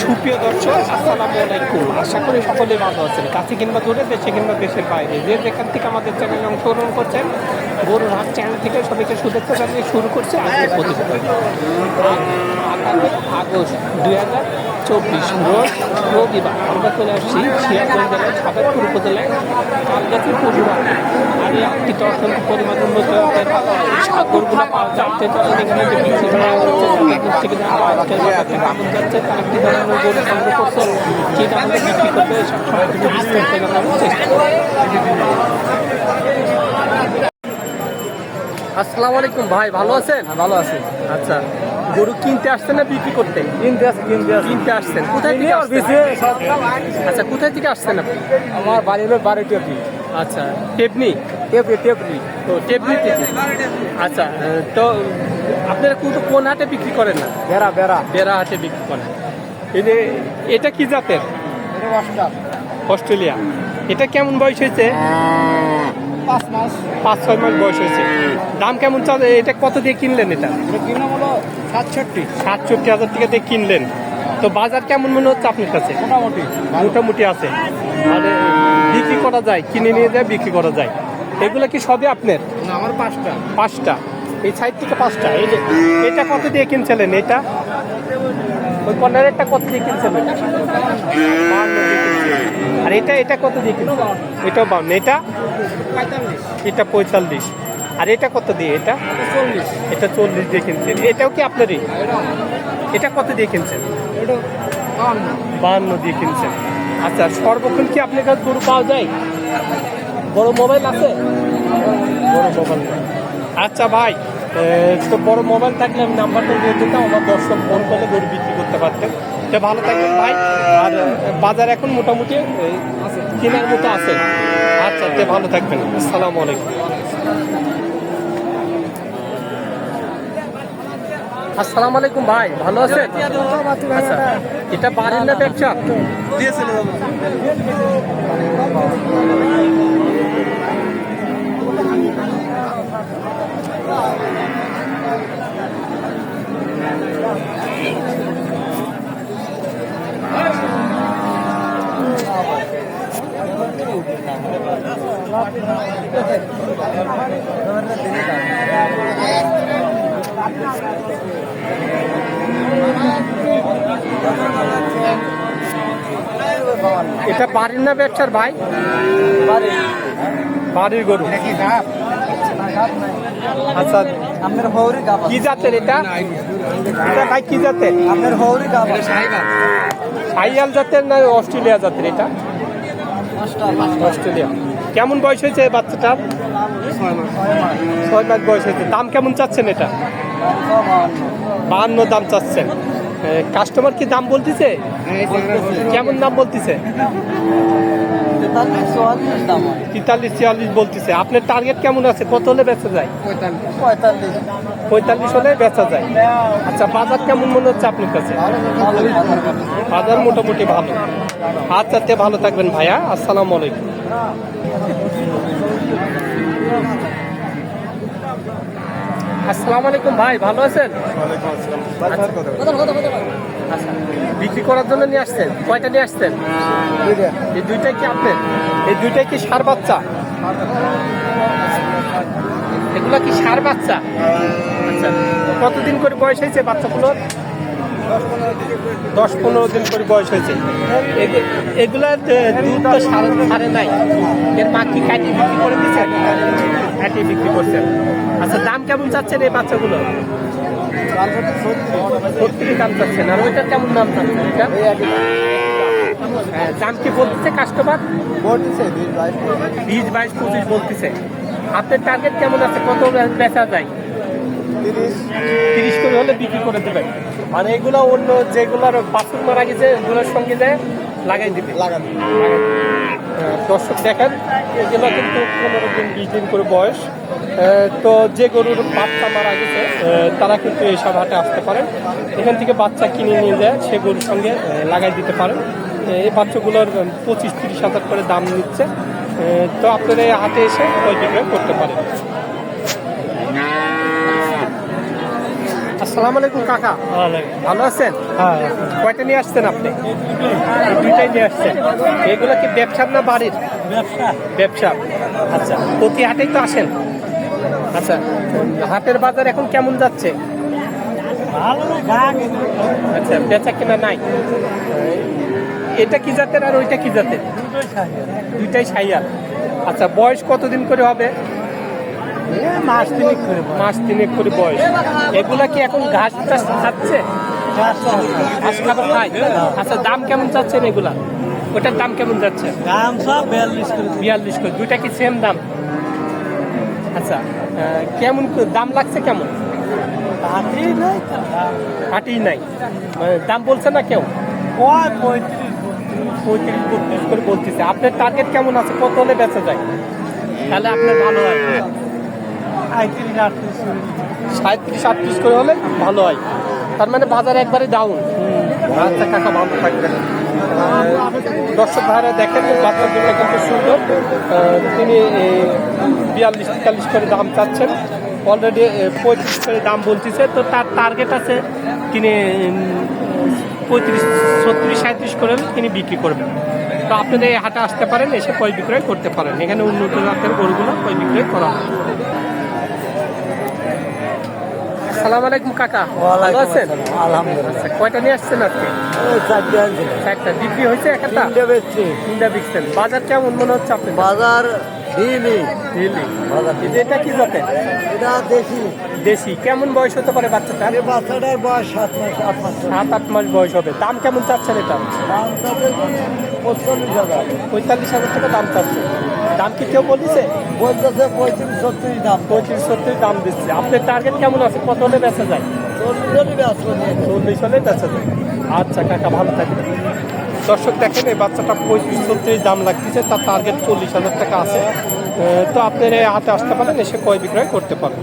সুপ্রিয় দর্শক, আসসালামু আলাইকুম। আশা করি সকলে ভালো আছেন। কাছে কিংবা দূরে, দেশে কিংবা দেশের বাইরে। যে যেখান থেকে আমাদের চ্যানেলে অংশগ্রহণ করছেন, গরুর হাট চ্যানেল থেকে সবাইকে শুভেচ্ছা জানিয়ে শুরু করছে আজকের প্রতিবেদন। আগামী আগস্ট দুই হাজার চব্বিশ, রোজ রবিবার আমরা চলে আসছি সিয়াজগঞ্জ জেলার সাবেকপুর উপজেলায় কালগাছি পশুরা আর আটটিতে অত্যন্ত পরিমাণ সাগরগুলো পাওয়া যাচ্ছে এখানে বিক্রি করা হচ্ছে তাদের কাছ থেকে যারা আজকের বাজারটা কেমন যাচ্ছে তারা কী ধরনের গরু সংগ্রহ করছে কী দামে বিক্রি করবে সব কিছু বিস্তারিত জানানোর চেষ্টা করব আসসালামু আলাইকুম ভাই ভালো আছেন? ভালো আছে। আচ্ছা গরু কিনতে আসছেন না বিক্রি করতে? কিনতে কিনতে কিনতে আসছেন। কোথায় থেকে আসছেন? আচ্ছা কোথায় থেকে আসছেন আপনি? আমার বাড়ি হলো বারো টেপি আচ্ছা টেপনি? টেপি টেপি তো টেপনি থেকে আচ্ছা তো আপনারা কোন- কোন হাটে বিক্রি করেন না? বেড়া বেড়া। বেড়া হাটে বিক্রি করেন। এই যে এটা কি জাতের? অস্ট্রেলিয়া। এটা কেমন বয়স হয়েছে? পাঁচ মাস। পাঁচ ছয় মাস বয়স হয়েছে। দাম কেমন চল? এটা কত দিয়ে কিনলেন এটা? কিনা হলো সাতষট্টি। সাতষট্টি হাজার টাকা দিয়ে কিনলেন। তো বাজার কেমন মনে হচ্ছে আপনার কাছে? মোটামুটি। মোটামুটি আছে। মানে বিক্রি করা যায় কিনে নিয়ে যায় বিক্রি করা যায়। এগুলো কি সবই আপনার? না আমার পাঁচটা। পাঁচটা। এই সাইড থেকে পাঁচটা। এই যে এটা কত দিয়ে কিনছিলেন এটা? ওই কর্নারেরটা কত দিয়ে কিনছিলেন। আর এটা এটা কত দিয়ে কিনছেন? এটাও বাউন্ন। এটা? এটা পঁয়তাল্লিশ। আর এটা কত দিয়ে এটা? চল্লিশ। এটা চল্লিশ দিয়ে কিনছেন। এটাও কি আপনারই? এটা কত দিয়ে কিনছেন? এটা বাহান্ন বাহান্ন দিয়ে কিনছেন। আচ্ছা সর্বক্ষণ কি আপনার কাছে গরু পাওয়া যায়? বড় মোবাইল আছে? বড় মোবাইল আচ্ছা ভাই তো বড় মোবাইল থাকলে আমি নাম্বারটা দিয়ে দিতাম, আমার দর্শক ফোন করলে গরু বিক্রি করতে পারতেন। তো ভালো থাকবেন ভাই, আর বাজার এখন মোটামুটি কেনার মতো আছে। আচ্ছা তো ভালো থাকবেন। আসসালামু আলাইকুম। আসসালামু আলাইকুম ভাই ভালো আছেন? আচ্ছা এটা বাড়ির না ব্যবসা এটা বাড়ির না ব্যবসার ভাই? বাড়ির গরু। আচ্ছা। আপনার হৌরি কি জাতের এটা? এটা ভাই কি জাতের? আপনার হৌরি গাপ আইয়াল জাতের না অস্ট্রেলিয়া জাতের এটা? অস্ট্রেলিয়া। কেমন বয়স হয়েছে বাচ্চাটার? ছয় মাস বয়স হয়েছে। দাম কেমন চাচ্ছেন এটা? বাহান্ন দাম চাচ্ছেন। কাস্টমার কি দাম বলতেছে? কেমন দাম বলতেছে? তেতাল্লিশ ছিয়াল্লিশ বলতেছে। আপনার টার্গেট কেমন আছে? কত হলে বেচা যায়? পঁয়তাল্লিশ হলে বেচা যায়। আচ্ছা বাজার কেমন মনে হচ্ছে আপনার কাছে? বাজার মোটামুটি ভালো। আচ্ছা তে ভালো থাকবেন ভাইয়া। আসসালামু আলাইকুম। আসসালামু আলাইকুম ভাই ভালো আছেন? আচ্ছা। বিক্রি করার জন্য নিয়ে আসছেন? কয়টা নিয়ে আসছেন? এই দুইটাই কি আপনার? এই দুইটাই কি সার বাচ্চা? এগুলো কি সার বাচ্চা? আচ্ছা। কতদিন করে বয়স হয়েছে বাচ্চাগুলোর? দশ পনেরো দিন করে বয়স হয়েছে। এগু- এগুলার এ, দুধ তো সার সারে নাই। এর মা কি কাটিয়ে বিক্রি করে দিচ্ছেন কাটিয়ে বিক্রি করছেন। আচ্ছা দাম কেমন চাচ্ছেন এই বাচ্চাগুলো? দাম চাচ্ছেন। আর ওইটার কেমন দাম চাচ্ছেন এটা? হ্যাঁ, দাম কি বলতেছে কাস্টমার বিশ বাইশ পঁচিশ। বলতেছে। আপনার টার্গেট কেমন আছে? কত বেচা যায়? তিরিশ তিরিশ করে হলে বিক্রি করে দেবেন মানে এগুলো অন্য যেগুলোর বাছুর মারা গেছে এগুলোর সঙ্গে যায় লাগাই দিবে। লাগান দর্শক দেখেন এগুলো কিন্তু পনেরো দিন বিশ দিন করে বয়স। তো যে গরুর বাচ্চা মারা গেছে তারা কিন্তু এইসব হাটে আসতে পারেন। এখান থেকে বাচ্চা কিনে নিয়ে যায় সে গরুর সঙ্গে লাগাই দিতে পারেন। এই বাচ্চাগুলোর পঁচিশ তিরিশ হাজার করে দাম নিচ্ছে। তো আপনারা হাটে এসে ক্রয় বিক্রয় করতে পারেন। আসসালামু আলাইকুম কাকা। ভালো আছেন? হ্যাঁ কয়টা নিয়ে আসছেন আপনি? দুইটাই নিয়ে আসছেন। এগুলো কি ব্যবসার না বাড়ির? ব্যবসা। আচ্ছা। প্রতি হাটেই তো আসেন? আচ্ছা। হাটের বাজার এখন কেমন যাচ্ছে? আচ্ছা বেচা কেনা নাই? এটা কি জাতের আর ওইটা কি জাতের? দুইটাই সাইয়ার আচ্ছা বয়স কতদিন করে হবে? মাস তিনেক করে মাস তিনেক করে বয়স। এগুলা কি এখন ঘাস টাস খাচ্ছে? ঘাস খাবার খায়? আচ্ছা দাম কেমন চাচ্ছেন এগুলা? ওটার দাম কেমন যাচ্ছে? দাম সব বিয়াল্লিশ করে বিয়াল্লিশ করে। দুইটা কি সেম দাম? আচ্ছা কেমন দাম লাগছে কেমন? হাতি নাই হাটেই নাই। মানে দাম বলছে না কেউ? কয় পঁয়ত্রিশ পঁয়ত্রিশ বত্রিশ করে বলতেছে। আপনার টার্গেট কেমন আছে? কত হলে বেচা যায়? তাহলে আপনার ভালো হয়। সাঁত্রিশ আটত্রিশ করে। হলে ভালো হয়। তার মানে বাজার একবারে ডাউন আচ্ছা কাকা ভালো থাকবেন। আহ, দর্শক ভাইরা দেখেন বাচ্চা দুটো কিন্তু সুন্দর। তিনি বিয়াল্লিশ তেতাল্লিশ করে দাম চাচ্ছেন। অলরেডি পঁয়ত্রিশ করে দাম বলতেছে। তো তার টার্গেট আছে তিনি পঁয়ত্রিশ ছত্রিশ সাঁত্রিশ করে তিনি বিক্রি করবেন। তো আপনারা এই হাটে আসতে পারেন এসে কয় বিক্রয় করতে পারেন। এখানে উন্নত জাতের গরুগুলো কয় বিক্রয় করা হয়? সালাম আলাইকুম কাকা। ভালো আছেন? আলহামদুলিল্লাহ। আচ্ছা, কয়টা নিয়ে আসছেন আজকে? চারটা একটা বিক্রি হয়েছে একটা? তিনটে বেচছি। তিনটা বিকছেন বাজার কেমন মনে হচ্ছে আপনি বাজার এটা কি এটা দেশি। দেশি। কেমন বয়স হতে পারে বাচ্চাটার? বয়স সাত মাস আট মাস। সাত আট মাস বয়স হবে। দাম কেমন চাচ্ছেন এটা? দাম হাজার। পঁয়তাল্লিশ হাজার টাকা দাম চাচ্ছে। দাম কি কেউ বলেছে বলতেছে পঁয়ত্রিশ ছত্রিশ দাম। পঁয়ত্রিশ দাম দিচ্ছে। আপনার টার্গেট কেমন আছে? কত হলে বেচা যায়? চল্লিশ ব্যস্ত নিয়ে চল্লিশ হলে বেচা যায়। আচ্ছা কাকা, ভালো থাকবে দর্শক, দেখেন, এই বাচ্চাটা পঁয়ত্রিশ ছত্রিশ দাম লাগতেছে, তার টার্গেট চল্লিশ হাজার টাকা আছে। তো আপনার হাতে আসতে পারেন, এসে কয় বিক্রয় করতে পারেন